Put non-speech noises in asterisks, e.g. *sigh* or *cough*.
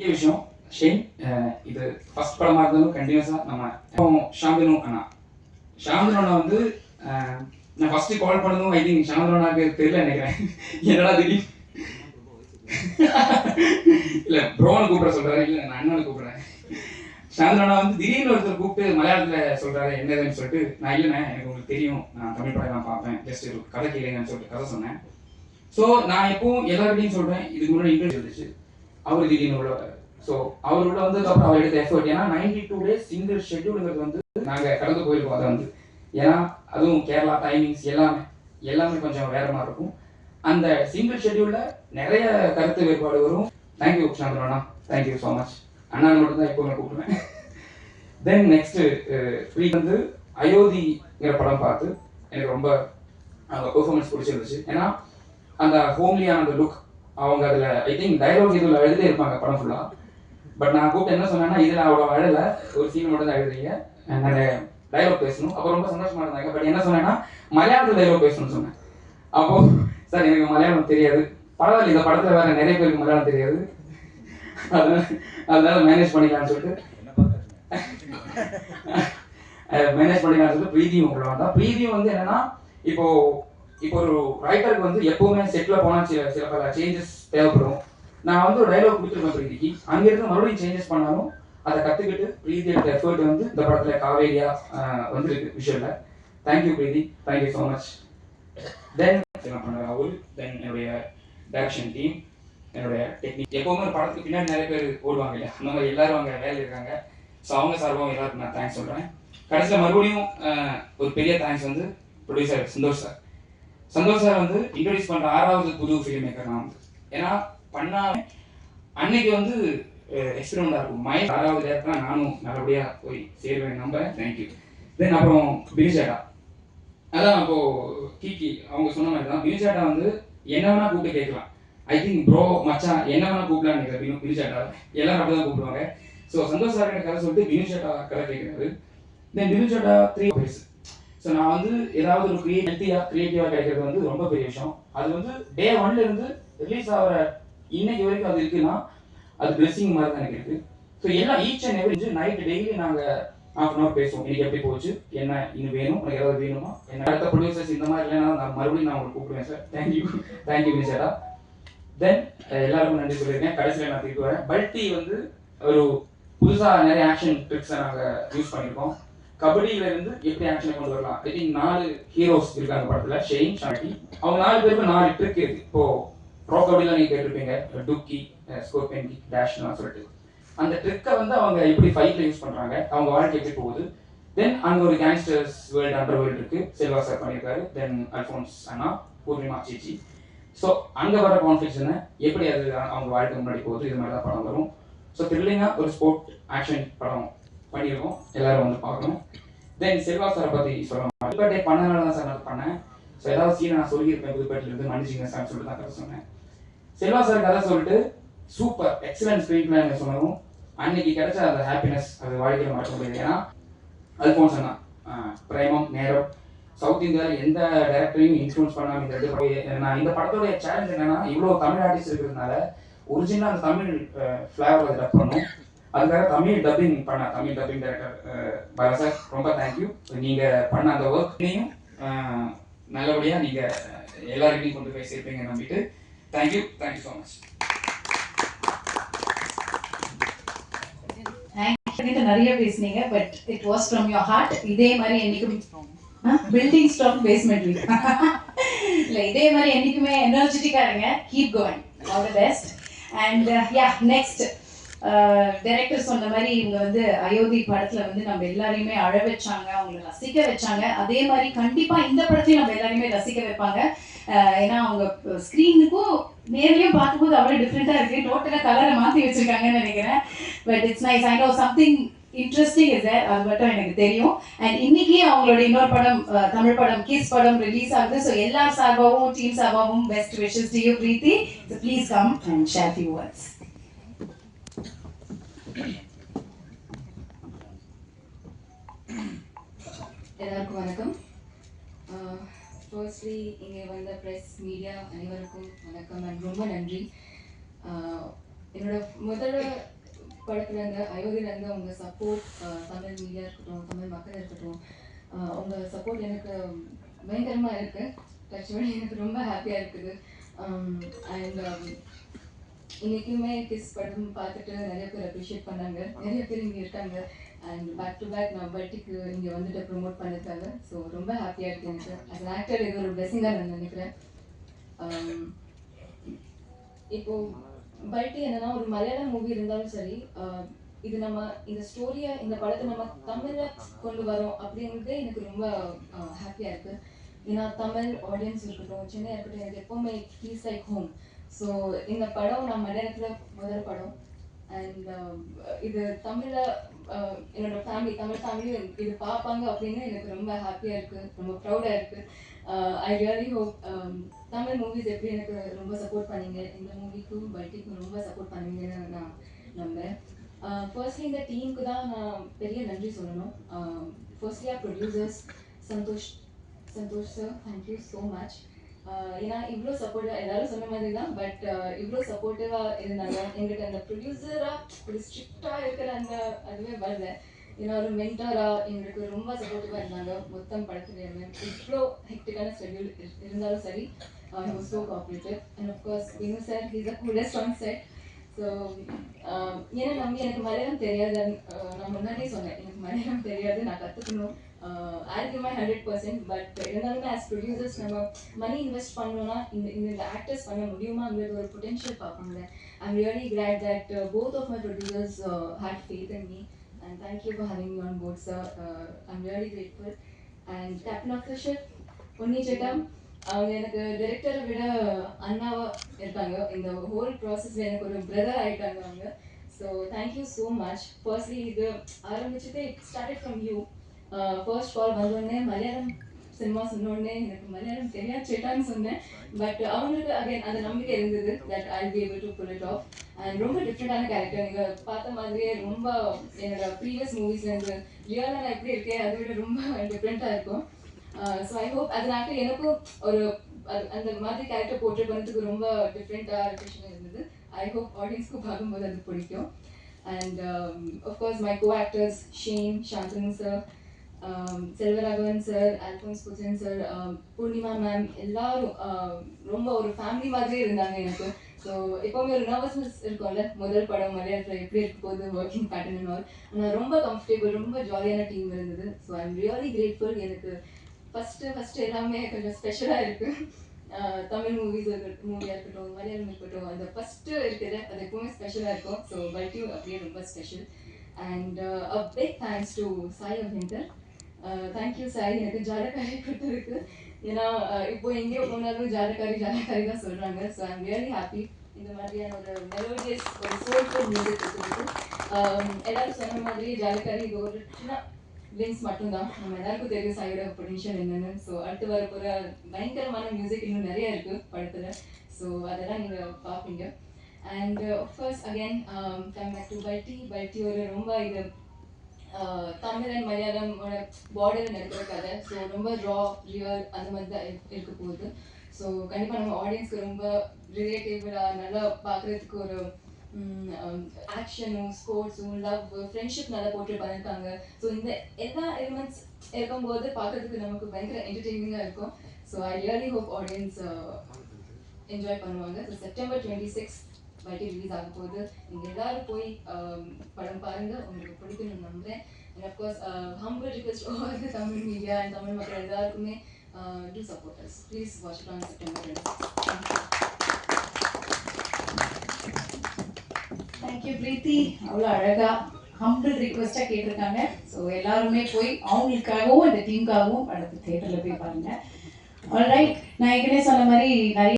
பெரிய விஷயம் ஷெயின் இது ஃபர்ஸ்ட் படமாக இருந்தாலும் கண்டினியூஸாக நம்ம ஷாந்தனு அண்ணா ஷாந்தனு அண்ணா வந்து நான் ஃபர்ஸ்ட் கால் பண்ணதும் ஐ திங்க் ஷாந்தனு அண்ணாக்கு தெரியல நினைக்கிறேன் என்னடா திடீர் இல்ல ப்ரோன்னு கூப்பிட சொல்றாரு இல்ல நான் அண்ணனை கூப்பிடுறேன் ஷாம்பினு அண்ணா வந்து திடீர்னு ஒருத்தர் கூப்பிட்டு மலையாளத்துல சொல்றாரு என்னதுன்னு சொல்லிட்டு நான் இல்லைண்ணே எனக்கு உங்களுக்கு தெரியும் நான் தமிழ் படம் தான் பார்ப்பேன் ஜஸ்ட் ஒரு கதை கேளுங்கன்னு சொல்லிட்டு கதை சொன்னேன் ஸோ நான் எப்பவும் எல்லாருக்கிட்டையும் சொல்றேன் இதுக்கு முன்னாடி இன்டர்வியூ இருந்துச்சு அவர் திடீர்னு உள்ள ஸோ அவர் உள்ள வந்ததுக்கப்புறம் அவர் எடுத்த எஃபர்ட் ஏன்னா நைன்டி டூ டேஸ் சிங்கிள் ஷெட்யூலுங்கிறது வந்து நாங்கள் கடந்து போயிருக்கோம். அதை வந்து ஏன்னா அதுவும் கேரளா டைமிங்ஸ் எல்லாமே எல்லாமே கொஞ்சம் வேற மாதிரி இருக்கும். அந்த சிங்கிள் ஷெட்யூல்ல நிறைய கருத்து வேறுபாடு வரும். தேங்க்யூ சாந்திரண்ணா தேங்க்யூ ஸோ மச் அண்ணா மட்டும் தான் எப்போவுமே கூப்பிடுவேன். தென் நெக்ஸ்ட் ஃப்ரீ வந்து அயோத்திங்கிற படம் பார்த்து எனக்கு ரொம்ப அந்த பெர்ஃபார்மன்ஸ் பிடிச்சிருந்துச்சு. ஏன்னா அந்த ஹோம்லியான அந்த லுக் அவங்க அதில் ஐ திங்க் டைலாக் இதுல எழுதிட்டே இருப்பாங்க படம் ஃபுல்லாக பட் நான் கூப்பிட்டு என்ன சொன்னேன்னா இதில் அவ்வளோ அழல. ஒரு சீன் மட்டும் தான் எழுதுறீங்க. நிறைய டைலாக் பேசணும். அப்போ ரொம்ப சந்தோஷமா இருந்தாங்க. பட் என்ன சொன்னேன்னா மலையாளத்தில் டைலாக் பேசணும்னு சொன்னேன். அப்போ சார் எனக்கு மலையாளம் தெரியாது. பரவாயில்ல இந்த படத்தில் வேற நிறைய பேருக்கு மலையாளம் தெரியாது. அதனால மேனேஜ் பண்ணிக்கலாம்னு சொல்லிட்டு. *laughs* மேனேஜ் பண்ணிக்கலாம்னு சொல்லிட்டு பிரீதியும் உங்களை வந்தா பிரீதியும் வந்து என்னன்னா இப்போ இப்போ ஒரு ரைட்டருக்கு வந்து எப்பவுமே செட்ல போனா சில சில பல சேஞ்சஸ் தேவைப்படும். நான் வந்து ஒரு டைலாக் கொடுத்துருக்கேன் பிரீதிக்கு அங்கிருந்து மறுபடியும் சேஞ்சஸ் பண்ணாலும் அதை கத்துக்கிட்டு பிரீதி எடுத்த எஃபர்ட் வந்து இந்த படத்துல காவேரியா ஆஹ், வந்திருக்கு விஷுவல்ல thank you Preethi thank you so much then பண்ண ராகுல்? தென் என்னுடைய டைரக்ஷன் டீம் என்னுடைய டெக்னிக் எப்பவுமே ஒரு படத்துக்கு பின்னாடி நிறைய பேர் ஓடுவாங்க இல்லையா? அந்த மாதிரி எல்லாரும் அங்கே வேலை இருக்காங்க. ஸோ அவங்க சார்பாகவும் எல்லாருக்கும் நான் தேங்க்ஸ் சொல்கிறேன் கடைசியில் மறுபடியும் ஒரு பெரிய தேங்க்ஸ் வந்து producer Santhosh sir. Santhosh sir வந்து இன்ட்ரடியூஸ் பண்ணுற ஆறாவது புது ஃபிலிம் மேக்கர் நான் வந்து. ஏன்னா பண்ணா அன்னைக்கு வந்து எக்ஸ்பெரிமெண்டாக இருக்கும். மை ஆறாவது டேரக்டராக நானும் நல்லபடியாக போய் சேருவேன் நம்புறேன் தேங்க்யூ தென் அப்புறம் பிரிஜாடா அதான் அப்போ கீகி அவங்க சொன்ன மாதிரி தான் பிரிஜாடா வந்து என்ன வேணா கூப்பிட்டு கேட்கலாம். ஐ திங்க் ப்ரோ மச்சான் என்ன வேணா கூப்பிடலான்னு நினைக்கிறேன் பினிஷேட்டா எல்லாரும் அப்படி தான் கூப்பிடுவாங்க. ஸோ சந்தோஷ் சார் கதை சொல்லிட்டு பினிஷேட்டா கதை கேட்குறாரு. தென் பினிஷேட்டா த்ரீ பேர்ஸ் ஸோ நான் வந்து ஏதாவது ஒரு ஃப்ரீ ஹெல்த்தியாக க்ரியேட்டிவாக கிடைக்கிறது வந்து ரொம்ப பெரிய விஷயம். அது வந்து டே ஒன்ல இருந்து ரிலீஸ் ஆகிற இன்னைக்கு வரைக்கும் அது இருக்குன்னா அது பிளெஸிங் மாதிரி தான் எனக்கு இருக்கு. ஸோ எல்லாம் each and every night daily நாங்கள் ஹாஃப் அன் ஹவர் பேசுவோம். இன்னைக்கு எப்படி போச்சு? என்ன இன்னும் வேணும்? உனக்கு ஏதாவது வேணுமா? என்ன அடுத்த ப்ரொடியூசர்ஸ் இந்த மாதிரி இல்லைன்னா நான் மறுபடியும் நான் உங்களுக்கு கூப்பிடுவேன் sir thank you thank you வினிஷேடா then எல்லாருக்கும் நன்றி சொல்லியிருக்கேன். கடைசியில் நான் திருப்பி வரேன். பல்டி வந்து ஒரு புதுசாக நிறைய ஆக்ஷன் ட்ரிக்ஸை நாங்கள் யூஸ் பண்ணியிருக்கோம். கபடியில இருந்து எப்படி ஆக்ஷனை கொண்டு வரலாம். ஐ திங்க் நாலு ஹீரோஸ் இருக்காங்க படத்துல. ஷெயின் ஷாட்டி அவங்க நாலு பேருக்கு நாலு ட்ரிக் இருக்கு. இப்போ ப்ரோ கபடிலாம் நீங்க கேட்டிருப்பீங்க. டுக்கி ஸ்கோர்பியன் கிக் டேஷ்லாம் சொல்லிட்டு. அந்த ட்ரிக்கை வந்து அவங்க எப்படி ஃபைட்ல யூஸ் பண்றாங்க அவங்க வாழ்க்கை எப்படி போகுது. தென் அங்க ஒரு கேங்ஸ்டர்ஸ் வேர்ல்டு அண்டர் வேர்ல்டு இருக்கு. செல்வா சார் பண்ணியிருக்காரு. தென் அல்ஃபோன்ஸ் அண்ணா பூர்ணிமா சீச்சி ஸோ அங்க வர கான்ஃபிளிக்ஸ் என்ன? எப்படி அது அவங்க வாழ்க்கை முன்னாடி போகுது? இது மாதிரி தான் படம் வரும். ஸோ த்ரில்லிங்காக ஒரு ஸ்போர்ட் ஆக்ஷன் படம் பண்ணியிருக்கோம் எல்லாரும் வந்து பார்க்கணும். தென் செல்வா சாரை பற்றி சொல்லணும். புதுப்பேட்டை பண்ணனால தான் சார் நான் பண்ணேன். ஸோ ஏதாவது சீனை நான் சொல்லியிருப்பேன் புதுப்பேட்டில இருந்து மன்னிச்சிங்க சார் சொல்லிட்டு தான் கதை சொன்னேன். செல்வா சார் கதை சொல்லிட்டு சூப்பர் எக்ஸலன்ட் ஸ்க்ரீன் பிளே சொன்னதும் அன்னைக்கு கிடைச்ச அந்த ஹாப்பினஸ் அது வாழ்க்கையில் மாற்ற முடியாது. ஏன்னா அது அண்ணா சொன்னான். பிரேமம் நேரம். சவுத் இந்தியாவில் எந்த டேரக்டரையும் இன்ஃப்ளூன்ஸ் பண்ணாம இந்த ரெண்டு நான் இந்த படத்துடைய சேலஞ்ச் என்னன்னா இவ்வளோ தமிழ் ஆர்டிஸ்ட் இருக்கிறதுனால ஒரிஜினல் அந்த தமிழ் ஃப்ளேவர் டப் பண்ணும் அதுக்காக தமிழ் டப்பிங் பண்ண Tamil dubbing director Bala sir ரொம்ப தேங்க்யூ நீங்க பண்ண அந்த ஒர்க்லையும் நல்லபடியா நீங்க எல்லாருக்கையும் கொண்டு போய் சேர்ப்பீங்க நம்பிட்டு தேங்க்யூ தேங்க்யூ ஸோ மச் நிறைய பேசுனீங்க but it was from your heart இதே மாதிரி என்னைக்கும் பில்டிங் ஸ்டாக் பேஸ்மெண்ட் இல்ல இதே மாதிரி என்னைக்குமே எனர்ஜெட்டிக்கா இருங்க. Keep going all the best and yeah next director சொன்ன மாதிரி இவங்க வந்து அயோத்தி படத்துல வந்து நம்ம எல்லாரையுமே அழ வச்சாங்க அவங்களை ரசிக்க வச்சாங்க. அதே மாதிரி கண்டிப்பா இந்த படத்தையும் நம்ம எல்லாரையுமே ரசிக்க வைப்பாங்க. ஏன்னா அவங்க ஸ்க்ரீனுக்கும் நேர்லயும் பார்க்கும்போது அவ்வளோ டிஃப்ரெண்டா இருக்கு. டோட்டலா கலரை மாத்தி வச்சிருக்காங்கன்னு நினைக்கிறேன். But it's nice I know something interesting is அது மட்டும் எனக்கு தெரியும். அண்ட் இன்னைக்கு அவங்களோட இன்னொரு படம் தமிழ் படம் கிஸ் படம் ரிலீஸ் ஆகுது. ஸோ எல்லா சார்பாகவும் டீம் சார்பாகவும் best wishes to you Preethi please come and share you words எல்லாருக்கும் வணக்கம். ஃபர்ஸ்ட்லி இங்கே வந்த ப்ரெஸ் மீடியா அனைவருக்கும் வணக்கம் அண்ட் ரொம்ப நன்றி. என்னோட முதல்ல படத்துல இருந்து அயோத்தியில இருந்து உங்க சப்போர்ட் தமிழ் மீடியா இருக்கட்டும் தமிழ் மக்கள் இருக்கட்டும் உங்கள் சப்போர்ட் எனக்கு பயங்கரமாக இருக்குது டச் பண்ணி எனக்கு ரொம்ப ஹாப்பியாக இருக்குது. அண்ட் இன்னைக்குமே கிஸ் படம் பார்த்துட்டு நிறைய பேர் அப்ரிஷியேட் பண்ணாங்க. நிறைய பேர் இங்கே இருக்காங்க. அண்ட் பேக் டு பேக் நான் பர்த்திக்கு இங்கே வந்துட்டு ப்ரொமோட் பண்ணிருக்காங்க ஸோ ரொம்ப ஹாப்பியாக இருக்கு எனக்கு. As ஆக்டர் இது ஒரு பிளெஸிங்காக நான் நினைக்கிறேன். Um, இப்போ பல்டி என்னன்னா ஒரு மலையாளம் மூவி இருந்தாலும் சரி uh, இது நம்ம இந்த ஸ்டோரியை இந்த படத்தை நம்ம தமிழில் கொண்டு வரோம் அப்படிங்கிறது எனக்கு ரொம்ப uh, ஹாப்பியாக இருக்கு. ஏன்னா தமிழ் ஆடியன்ஸ் இருக்கட்டும் சென்னையாக இருக்கட்டும் எனக்கு எப்போவுமே ஹீஸ் லைக் ஹோம் ஸோ இந்த படம் நான் மலையாளத்தில் முதல் படம். அண்ட் um, இது தமிழில் um, என்னோட ஃபேமிலி தமிழ் ஃபேமிலி இது பார்ப்பாங்க அப்படின்னு எனக்கு ரொம்ப ஹாப்பியாக இருக்குது ரொம்ப ப்ரௌடாக இருக்குது I really hope Tamil movies எப்படி எனக்கு ரொம்ப சப்போர்ட் பண்ணீங்க? இந்த மூவிக்கும் பல்ட்டிக்கும் ரொம்ப சப்போர்ட் பண்ணுவீங்கன்னு நான் நம்புகிறேன் ஃபர்ஸ்ட்லி uh, இந்த டீமுக்கு தான் நான் பெரிய நன்றி சொல்லணும். Um, ஃபர்ஸ்ட்லியா producers Santhosh Santhosh sir thank you so much ஏன்னா இவ்வளோ சப்போர்ட்டிவ் எல்லாரும் சொன்ன மாதிரி தான் பட் இவ்வளோ சப்போர்ட்டிவாக இருந்தாங்க. எங்களுக்கு அந்த ப்ரொடியூசராக ஒரு ஸ்ட்ரிக்டாக இருக்கிற அந்த அதுவே வரல. ஏன்னா ஒரு மென்டராக எங்களுக்கு ரொம்ப சப்போர்ட்டிவாக இருந்தாங்க. மொத்தம் படத்துலையுமே இவ்வளோ ஹெக்டிக்கான ஷெட்யூல் இருந்தாலும் சரி so cooperative and of course இன்னும் sir he's a coolest on set so ஏன்னா நம்பி எனக்கு மலையாளம் தெரியாது நான் முன்னாடியே சொன்னேன். எனக்கு மலையாளம் தெரியாது நான் கற்றுக்கணும் ஆர்கியூமே ஹண்ட்ரட் பர்சன்ட் பட் இருந்தாலுமே ஆஸ் ப்ரொடியூசர்ஸ் நம்ம மணி இன்வெஸ்ட் பண்ணோம்னா இந்த இந்த ஆக்டர்ஸ் பண்ண முடியுமாங்கிறது ஒரு பொட்டென்ஷியல் பார்ப்பாங்க I'm really glad that both of my producers had faith in me and thank you for having on board sir I'm really grateful and captain of the ship Ponni சேட்டம். அவங்க எனக்கு டிரெக்டரை விட அண்ணாவா இருக்காங்க. இந்த ஹோல் ப்ராசஸ்ல எனக்கு ஒரு பிரதர் ஆயிட்டாங்க அவங்க. So thank you so much firstly இது ஆரம்பிச்சது it started from you first call வந்தோடனே மலையாளம் சினிமா சொன்னோடனே எனக்கு மலையாளம் தெரியாது சேட்டான்னு சொன்னேன். பட் அவங்களுக்கு அகைன் அந்த நம்பிக்கை இருந்தது that I be able to pull it off and ரொம்ப டிஃப்ரெண்டான கேரக்டர் நீங்கள் பார்த்த மாதிரியே ரொம்ப என்னோட ப்ரீவியஸ் மூவிஸ்லேருந்து ரியலாக நான் எப்படி இருக்கேன் அதை விட ரொம்ப டிஃப்ரெண்ட்டாக இருக்கும். ஸோ ஐ ஹோப் அது ஆக்டர் எனக்கும் ஒரு அந்த மாதிரி கேரக்டர் போர்ட்ரே பண்ணுறதுக்கு ரொம்ப டிஃப்ரெண்ட்டாக ரிஃப்ரெஷன் இருந்தது. ஐ ஹோப் ஆடியன்ஸ்க்கு பார்க்கும்போது அது பிடிக்கும். And of course my co actors Shane Shanthanu sir Um, Selvaraghavan sir Alphonse Puthren sir um, Poornima ma'am எல்லாரும் um, ரொம்ப ஒரு ஃபேமிலி மாதிரியே இருந்தாங்க எனக்கு. ஸோ எப்போவுமே ஒரு நர்வஸ்னஸ் இருக்கும்ல? முதல் படம் மலையாளத்தில் எப்படி இருக்க போகுது ஒர்க்கிங் பேட்டர்ன் ஆல் ஆனால் ரொம்ப கம்ஃபர்டபுள் ரொம்ப ஜாலியான டீம் இருந்தது. So I am really grateful எனக்கு ஃபஸ்ட்டு ஃபஸ்ட்டு எல்லாமே கொஞ்சம் ஸ்பெஷலாக இருக்குது தமிழ் மூவிஸ் மூவியாக இருக்கட்டும் மலையாளம் இருக்கட்டும் அந்த ஃபஸ்ட்டு இருக்கிற அது எப்பவுமே ஸ்பெஷலாக இருக்கும். ஸோ பல்டியூ அப்படியே ரொம்ப special and a big thanks to Sai Abhyankar Uh, thank you sir எனக்கு ஜாலக்காரி கொடுத்துருக்கு ஏன்னா uh, இப்போ எங்கேயோ போனாலும் ஜாலக்காரி ஜாலக்காரி தான் சொல்கிறாங்க ஸோ ஐம் ரியலி ஹாப்பி இந்த மாதிரியான ஒரு மெலோடியஸ் ஒரு சோல்ஃபுல் மியூசிக் இருக்குது எல்லாரும் சொன்ன மாதிரி ஜாலக்காரி இது ஒரு சின்ன லிங்க்ஸ் மட்டும்தான். நம்ம எல்லாருக்கும் தெரியும் சாயோட பொட்டன்ஷியல் என்னன்னு. ஸோ அடுத்து வர போகிற பயங்கரமான மியூசிக் இன்னும் நிறைய இருக்குது படத்தில். ஸோ அதெல்லாம் நீங்கள் பார்ப்பீங்க. And of course again come back to Balti Balti ஒரு ரொம்ப இது தமிழ் அண்ட் மலையாளம் பார்டர் நடக்கிற கதை. ஸோ ரொம்ப ரா ரியல் அந்த மாதிரி தான் இருக்க- போகுது. ஸோ கண்டிப்பாக நம்ம ஆடியன்ஸ்க்கு ரொம்ப ரிலேட்டிவாக நல்லா பார்க்குறதுக்கு ஒரு ஆக்ஷனும் ஸ்போர்ட்ஸும் லவ் ஃப்ரெண்ட்ஷிப் நல்லா போட்டு பண்ணியிருக்காங்க ஸோ இந்த எல்லா எலிமெண்ட்ஸ் இருக்கும்போது பார்க்கறதுக்கு நமக்கு பயங்கர என்டர்டெய்னிங்காக இருக்கும். So I really hope audience enjoy பண்ணுவாங்க. So September twenty six Balti release ஆக போகுது. நீங்கள் எல்லாரும் போய் படம் பாருங்க. உங்களுக்கு பிடிக்கும்னு நம்புறேன். And of course humble request all the Tamil media and Tamil மக்கள் எல்லாருக்குமே to supporters please watch it on September twenty thank you Preethi அவ்வளோ அழகா ஹம்பிள் ரிக்வெஸ்ட்டாக கேட்டிருக்காங்க. ஸோ எல்லாருமே போய் அவங்களுக்காகவும் இந்த டீமுக்காகவும் அடுத்த தேட்டரில் போய் பாருங்க. ஆல்ரைட் நான் ஏற்கனவே சொன்ன மாதிரி நிறைய